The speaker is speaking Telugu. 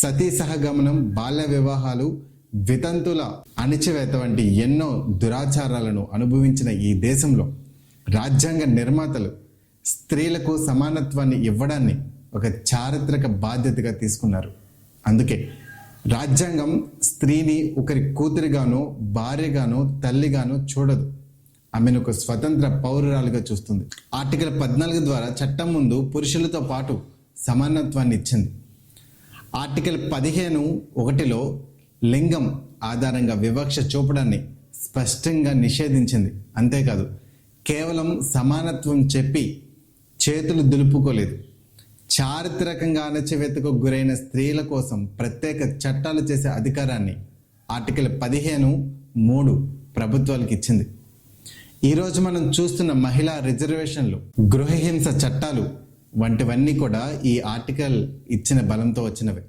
సతీ సహగమనం బాల్య వివాహాలు వితంతుల అణిచివేత వంటి ఎన్నో దురాచారాలను అనుభవించిన ఈ దేశంలో రాజ్యాంగ నిర్మాతలు స్త్రీలకు సమానత్వాన్ని ఇవ్వడాన్ని ఒక చారిత్రక బాధ్యతగా తీసుకున్నారు. అందుకే రాజ్యాంగం స్త్రీని ఒకరి కూతురిగానో భార్యగానో తల్లిగానో చూడదు. ఆమెను ఒక స్వతంత్ర పౌరురాలుగా చూస్తుంది. ఆర్టికల్ పద్నాలుగు ద్వారా చట్టం ముందు పురుషులతో పాటు సమానత్వాన్ని ఇచ్చింది. ఆర్టికల్ పదిహేను ఒకటిలో లింగం ఆధారంగా వివక్ష చూపడాన్ని స్పష్టంగా నిషేధించింది. అంతేకాదు కేవలం సమానత్వం చెప్పి చేతులు దులుపుకోలేదు. చారిత్రకంగా అణచివేతకు గురైన స్త్రీల కోసం ప్రత్యేక చట్టాలు చేసే అధికారాన్ని ఆర్టికల్ పదిహేను మూడు ప్రభుత్వాలకు ఇచ్చింది. ఈరోజు మనం చూస్తున్న మహిళా రిజర్వేషన్లు గృహహింస చట్టాలు వంటివన్నీ కూడా ఈ ఆర్టికల్ ఇచ్చిన బలంతో వచ్చినవి.